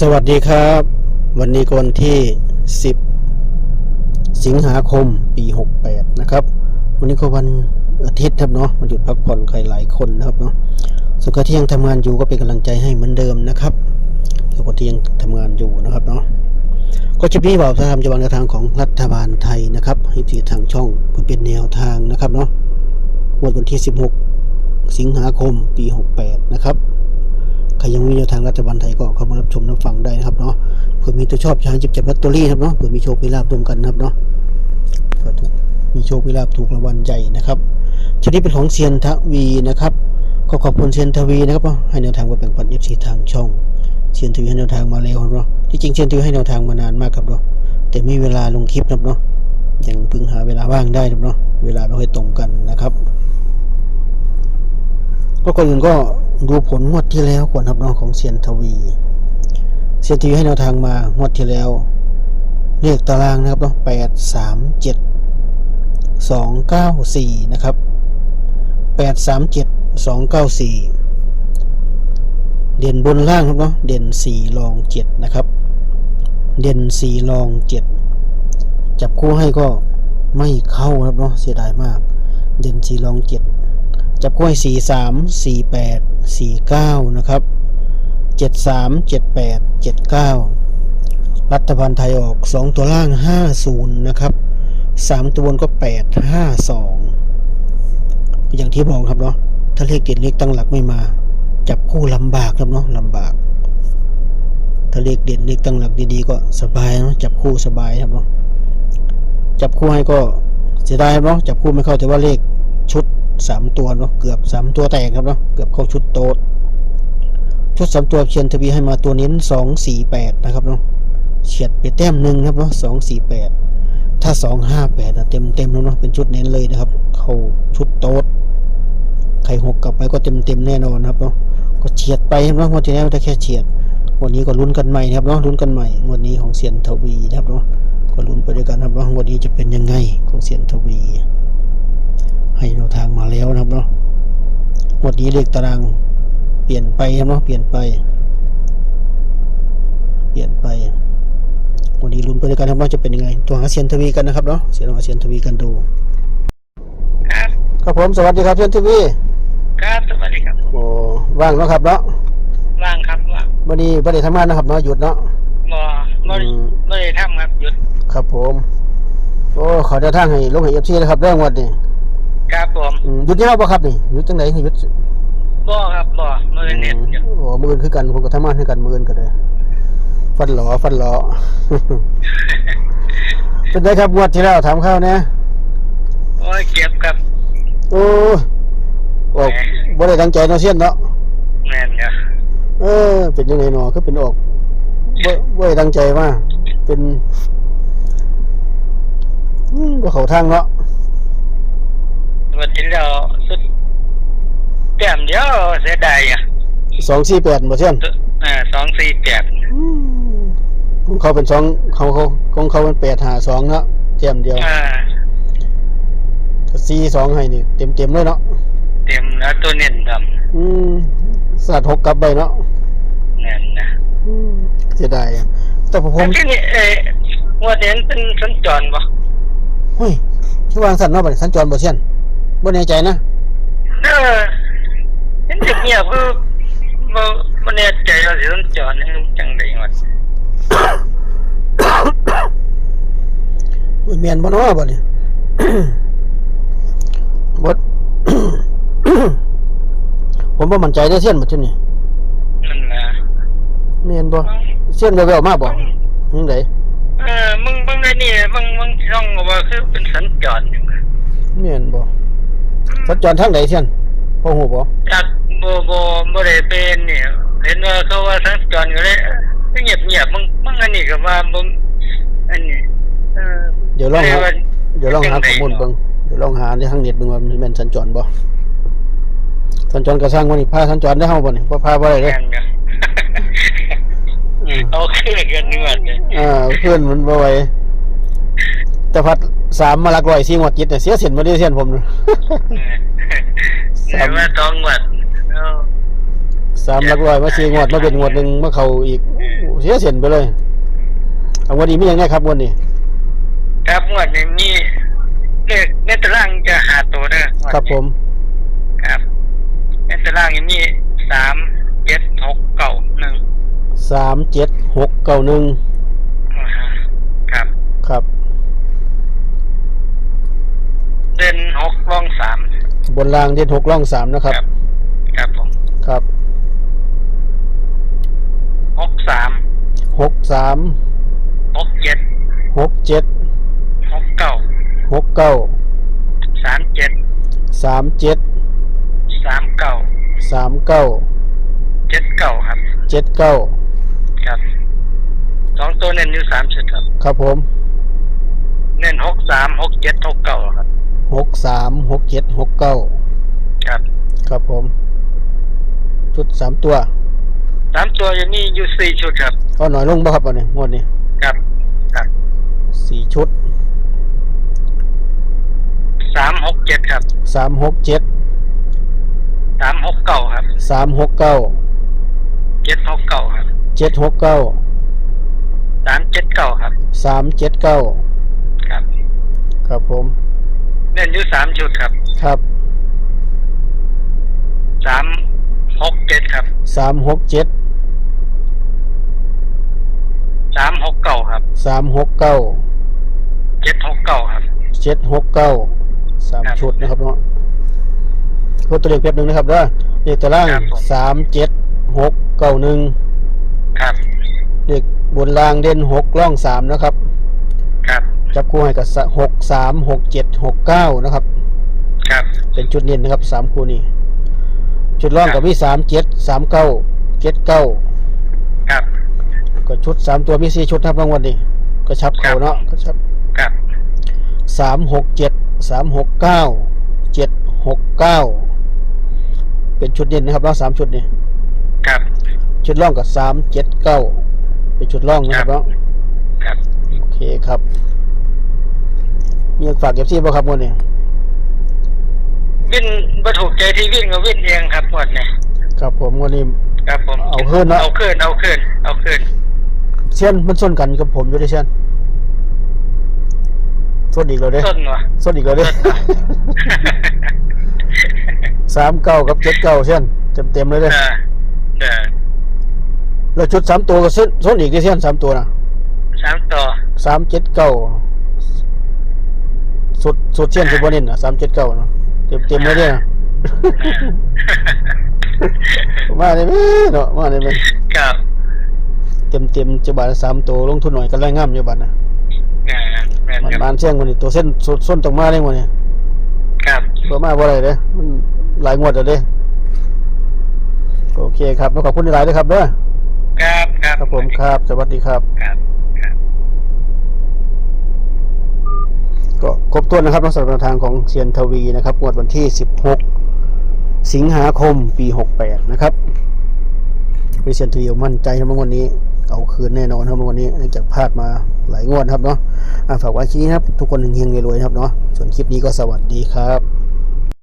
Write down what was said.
สวัสดีครับ วันนี้ก็วันที่ 10 สิงหาคมปี 68 นะครับ วันนี้ก็วันอาทิตย์ครับเนาะมาหยุดพักผ่อนใครหลายคนนะครับเนาะส่วนใครที่ยังทำงานอยู่ก็เป็นกำลังใจให้เหมือนเดิมนะครับส่วนคนที่ยังทำงานอยู่นะครับเนาะก็จะมีบอกทางจะวางแนวทางของรัฐบาลไทยนะครับให้ทีทางช่องเพื่อเป็นแนวทางนะครับเนาะวดวันที่ 16 สิงหาคมปี 68 นะครับ ครยังไม่มีแนวทางรัฐบาลไทยก็เข้ามารับชมรับฟังได้นะครับเนาะเผื่อมีตัวชอบช้จิบจับลอตเตอรี่ครับเนาะเผื่อมีโชคมีลาบรวมกันนะครับเนาะเผื่อถูกมีโชคมีลาบถูกรางวัลใหญ่นะครับชนิดเป็นของเซียนทวีนะครับก็ขอบคุณเซียนทวีนะครับเนาให้แนวทางมาแบ่งปันเอฟซีทางช่องเซียนทวีให้แนวทางมาแล้วครับเนาะที่จริงเซียนทวีให้แนวทางมานานมากครับเนาะแต่ไม่มีเวลาลงคลิปนะครับเนาะยังเพิ่งหาเวลาว่างได้ครับเนาะเวลาไม่ค่อยตรงกันนะครับก็ก่อนอื่นก็ ดูผลงวดที่แล้วก่อนครับเนาะของเซียนทวีเซียนทวีให้แนวทางมางวดที่แล้วเลขตารางนะครับเนาะแปดสามเจ็ดสองเก้าสี่นะครับแปดสามเจ็ดสองเก้าสี่เด่นบนล่างครับเนาะเด่นสี่รองเจ็ดนะครับ เด่นสี่รองเจ็ดจับคู่ให้ก็ไม่เข้านะครับเนาะเสียดายมาก เด่นสี่รองเจ็ด จับกล้วยสี่สามสี่แปดสี่เก้านะครับเจ็ดสามเจ็ดแปดเจ็ดเก้ารัฐบาลไทยออกสองตัวล่างห้าศูนย์นะครับสามตัวบนก็แปดห้าสองอย่างที่บอกครับเนาะถ้าเลขเด่นเลขตั้งหลักไม่มา จับคู่ลำบากครับเนาะลำบาก ถ้าเลขเด่นเลขตั้งหลักดีๆ ก็สบายเนาะจับคู่สบายครับเนาะจับคู่ให้ก็เสียดายครับเนาะจับคู่ไม่เข้าแต่ว่าเลขชุด สามตัวเนาะเกือบสามตัวแตกครับเนาะเกือบเข้าชุดโต๊ดชุดสามตัวเชียนทวีให้มาตัวเน้นสองสี่แปดนะครับเนาะเฉียดไปแต้มหนึ่งครับเนาะสองสี่แปดถ้าสองห้าแปดเต็มเต็มแล้วเนาะเป็นชุดเน้นเลยนะครับ เข้าชุดโต๊ดใครหกกลับไปก็เต็มเต็มแน่นอนครับเนาะก็เฉียดไปครับเนาะวันที่แล้วแต่แค่เฉียดวันนี้ก็ลุ้นกันใหม่นะครับเนาะลุ้นกันใหม่วันนี้ของเซียนทวีนะครับเนาะก็ลุ้นไปด้วยกันครับเนาะวันนี้จะเป็นยังไงของเซียนทวี มาแล้วนะครับเนาะงวดนี้เลขตารางเปลี่ยนไปครับเนาะเปลี่ยนไป เปลี่ยนไปวันนี้ลุ้นไปด้วยกันครับว่าจะเป็นยังไง ตัวหาเซียนทวีกันนะครับเนาะเสียงหาเซียนทวีกันดู ครับครับผมสวัสดีครับเซียนทวีครับสวัสดีครับโอ้ว่างเนาะครับเนาะว่างครับว่างวันนี้ไม่ได้ทำงานนะครับเนาะหยุดเนาะบ่บ่ได้อืมบ่ได้ทำครับหยุด ครับผม โอ้ขอเดินทางให้ลงให้เอฟซีนะครับเรื่องวันนี้ ครับผมอืมหยุดยังไงบ่ครับนี่หยุดจังไหนให้หยุดบ่ครับบ่มือเน็ตหยุดโอ้มืออนคือกันผมก็ทำงานให้กันมืออนก็ได้ฟันหลอฟันหลอเป็นไงครับงวดที่แล้วถามข้าวเนี่ยโอ้ยเจ็บครับ โอ้ออกบ่ได้ตั้งใจเนาะเสียนเนาะแม่นครับเออ เป็นยังไงเนาะคือเป็นออกบ่บ่ได้ตั้งใจมาเป็นอืมบ่เข้าทางเนาะ วันที่แล้วสุดแต้มเดียวเสียดายอะ248บ่เสียนอ่าสองสี่แปดอืมของเขาเป็นสองเขาเขาของเขาเป็น852เนาะแต้มเดียวอ่าถ้า42ให้นี่เต็มๆเลยเนาะเต็มแล้วตัวเน้นดอืมสัตว์หกกลับไปเนาะำแม่นนะอืมเสียดายอะแต่ผมแล้วที่นี่เอ้ว่าเด่นเป็นสัญจรบ่เฮ้ยชื่อวางสันเนาะบัดนี้สัญจรบ่เสียน บ่แน่ใจนะเออเห็นเงียบๆคือบ่บ่แน่ใจว่าสิสัญจรนี่จังได๋วะมันแม่นบ่เนาะบัดนี้บ่ผมบ่มั่นใจได้อเสียนบัดนี้นั่นนะแม่นบ่เสียนแววๆมาบ่จังไดเออมึงมึงไอ้นี่มึงมึงช่องว่าคือเป็นสัญจรอยู่แม่นบ่ สัญจรทางใดเสียนบ่ฮู้บ่จากโบโบบ่ได้เป็นนี่เห็นว่าเขาว่าสัญจรก็เลยเงียบเงียบๆมึงมึงอันนี้ก็ว่ามึงอันนี้เออเดี๋ยวลองเรียหากว่าเดี๋ยวลองหาข้อมูลเบิ่งเดี๋ยวลองหาในทางเน็ตเบิ่งว่ามันแม่นสัญจรบ่สัญจรก็สร้างบ่นี่พาสัญจรได้เฮาบ่นี่บ่พาบ่ได้เด้แม่นอยู่อืมโอเคกันนวดเลยอ่าเพื่อนมันบ่ไหว แต่พัดสามมาลักร้อยสี่งวดจิตเนี่ยเสียเส้นบ่ได้เส้นผมน่ะเออแต่ว่าต้องวัดเอาสามหลักร้อยมาสี่งวดมาเป็นงวดหนึ่งมาเขาอีกเสียเสียนไปเลยเอาวันนี้มีอย่างไงครับวันนี้ ครับงวดนี้มีเลขในตารางจะหาตัวเด้องวดนี้ครับผม ครับในตารางยังมีสามเจ็ดหกเก้าหนึ่งสามเจ็ดหกเก้าหนึ่ง ครับ ครับ เด่นหกรองสาม บนรางเด่นหกล่องสามนะครับ ครับผมครับหกสามหกสามหกเจ็ดหกเจ็ดหกเก้าหกเก้าสามเจ็ดสามเจ็ดสามเก้าสามเก้าเจ็ดเก้าครับเจ็ดเก้าครับสองตัวเน้นอยู่สามชุดครับ ครับผม เน้นหกสามหกเจ็ดหกเก้าครับ หกสามหกเจ็ดหกเก้าครับครับผม ชุดสามตัวสามตัวยังมีอยู่สี่ชุดครับเอาหน่อยลงบ่ครับวันนี้งวดนี้ครับครับสี่ชุดสามหกเจ็ดครับสามหกเจ็ดสามหกเก้าครับสามหกเก้าเจ็ดหกเก้าครับเจ็ดหกเก้าสามเจ็ดเก้าครับสามเจ็ดเก้าครับ ครับผม เน้นอยู่สามชุดครับครับสามหกเจ็ดครับสามหกเจ็ดสามหกเก้าครับสามหกเก้าเจ็ดหกเก้าครับเจ็ดหกเก้าสามครับชุดนะครับเนาะรถตัวเลขแป๊บหนึงนะครับเด้อเลขตารางครับผมสามเจ็ดหกเก้าหนึ่งครับเลขบนรางเด่นหกล่องสามนะครับครับ จับคู่ให้กับหกสามหกเจ็ดหกเก้านะครับ ครับ เป็นชุดเน้นนะครับสามคู่นี้ชุดร่องครักับบมีสามเจ็ดสามเก้าเจ็ดเก้าครับ ก็ชุดสามตัวมีสี่ชุดนะครับรางวัลนี้ก็ชับเขาครับเนาะก็ชับครับสามหกเจ็ดสามหกเก้าเจ็ดหกเก้าเป็นชุดเด่นนะครับเนาะสามชุดนี้ครับ ชุดร่องกับสามเจ็ดเก้าเป็นชุดร่องนะครับครับเนาะครับ โอเคครับ มีอยากฝากเก็บซี่บ่ครับวันนี้วิ่งวัตถุกใจที่วิ่งก็วิ่งเองครับหมดเนี่ยครับผมวันนี้ ครับผมเอาขึ้นเนอะ เอาขึ้นเอาขึ้นเอาขึ้นเช่นมันส้นกันกับผมอยู่ด้วยเช่นส้นอีกแล้วเด้ต้นวะส้นอีกแล้วเด้ สามเก้ากับเจ็ดเก้าเช่นเต็มเต็มๆเลยเอเด้อเด้อแล้วชุดสามตัวก็ส้นส้นอีกที่เช่นสามตัวนะสามต่อสามเจ็ดเก้า สุดสุดเช่นสุดบนินนะสามเจ็ดเก้านะเต็มเต็มๆเลยเด้นะ มาเลยไหมเนาะมาเลยไหมครับเต็มเต็มๆจะบาทละสามตัวลงทุนหน่อยก็ไล่ง่ามอยู่บาทนะอ่าแม่นมันครับบานเชียงวันนี้ตัวเส้นสุดส้นตรงมาเลยวันนี้ครับตัวมาบ่ได้เด้มันหลายงวดแล้วเด้โอเคครับแล้วขอบคุณหลายๆด้วยครับเด้อครับครับครับผมครับ สวัสดีครับ ครับครับ ก็ครบถ้วนนะครับสำหรับแนวทางของเซียนทวีนะครับงวดวันที่ 16 สิงหาคมปี 68 นะครับวิเซียนทวีมั่นใจครับวันนี้เอาคืนแน่นอนครับวันนี้เนื่องจากพลาดมาหลายงวดครับเนาะฝากไว้คลิปนี้ครับ ทุกคนเฮงๆรวยๆครับเนาะส่วนคลิปนี้ก็สวัสดีครับ